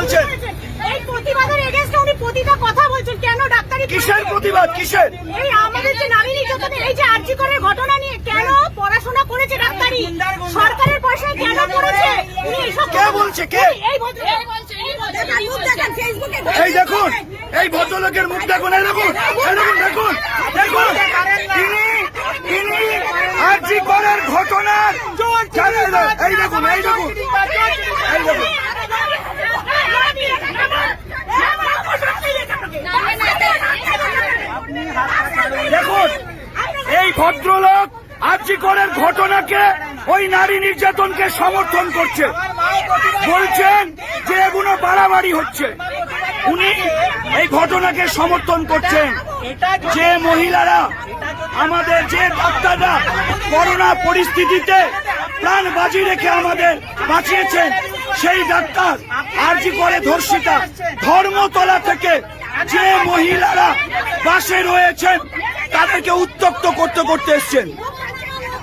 বলছেন? এই প্রতিবাদের এগেনস্টে উনি প্রতিটা কথা বলছেন। কেন ডাক্তারি কিসের প্রতিবাদ? কিসের? এই আমাদের যে নারী নির্যাতনে এই যে আর্জি করে ঘটনা নিয়ে কেন পড়াশোনা করেছে ডাক্তারি? সরকারের পয়সায় কেন করেছে? উনি এইসব কে বলছে, কে? এই ভদ্র এই বলছে? এই দেখেন ফেসবুকে এই দেখুন এই ভদ্রলোকের মুখ দেখুন এই দেখুন এই দেখুন দেখুন দেখুন। তিনি তিনি আরজি করের ঘটনার এই দেখুন এই দেখুন এই দেখুন দেখুন। ভদ্রলোক আরজি করের ঘটনাকে ওই নারী নির্যাতনকে সমর্থন করছে। বলছেন যে এগুলো বাড়াবাড়ি হচ্ছে। উনি এই ঘটনাকে সমর্থন করছেন যে মহিলারা আমাদের যে ডাক্তাররা করোনা পরিস্থিতিতে প্রাণ বাজি রেখে আমাদের বাঁচিয়েছেন, সেই ডাক্তার আরজি করে ধর্ষিতা ধর্মতলা থেকে যে মহিলারা বাসে রয়েছেন তাদেরকে উত্তক্ত করতে করতে এসছেন।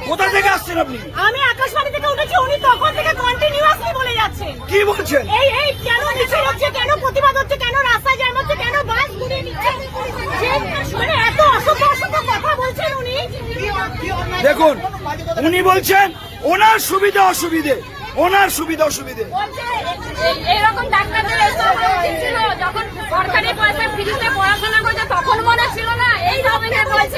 কোথা থেকে আসছেন আপনি? আমি আকাশবাণী থেকে উঠেছি উনি তখন থেকে কন্টিনিউয়াসলি বলে যাচ্ছেন। কি বলছেন? এই এই কেন মিছিল হচ্ছে কেন প্রতিবাদ হচ্ছে কেন রাস্তায় জ্যাম হচ্ছে কেন বাস ঘুরিয়ে নিচ্ছে? মানে এত অসভ্য অসভ্য কথা বলছেন উনি। দেখুন উনি বলছেন ওনার সুবিধা অসুবিধে। ওনার সুবিধা অসুবিধে। এই- ডাক্তারদের এসব হওয়া উচিত ছিল যখন সরকারি পয়সা ফ্রিতে পড়াশোনা করছে তখন মনে ছিল না এই ধরনের বলছে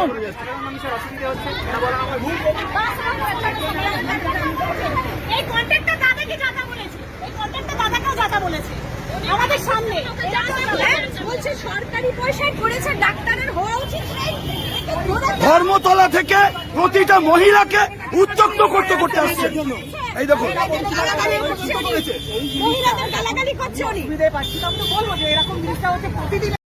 আমি শুনুন এই কন্ট্রাক্টর দাদাকে যাতা বলেছে। এই কন্ট্রাক্টর দাদাকেও যাতা বলেছে। আমাদের সামনে। হ্যাঁ? বলছে সরকারি পয়সায় করেছে ডাক্তারের হওয়া উচিত ধর্মতলা থেকে প্রতিটা মহিলাকে উত্তক্ত করতে করতে আসছে। এই গালাগালি করছে উনি। মহিলাদের গালাগালি করছে উনি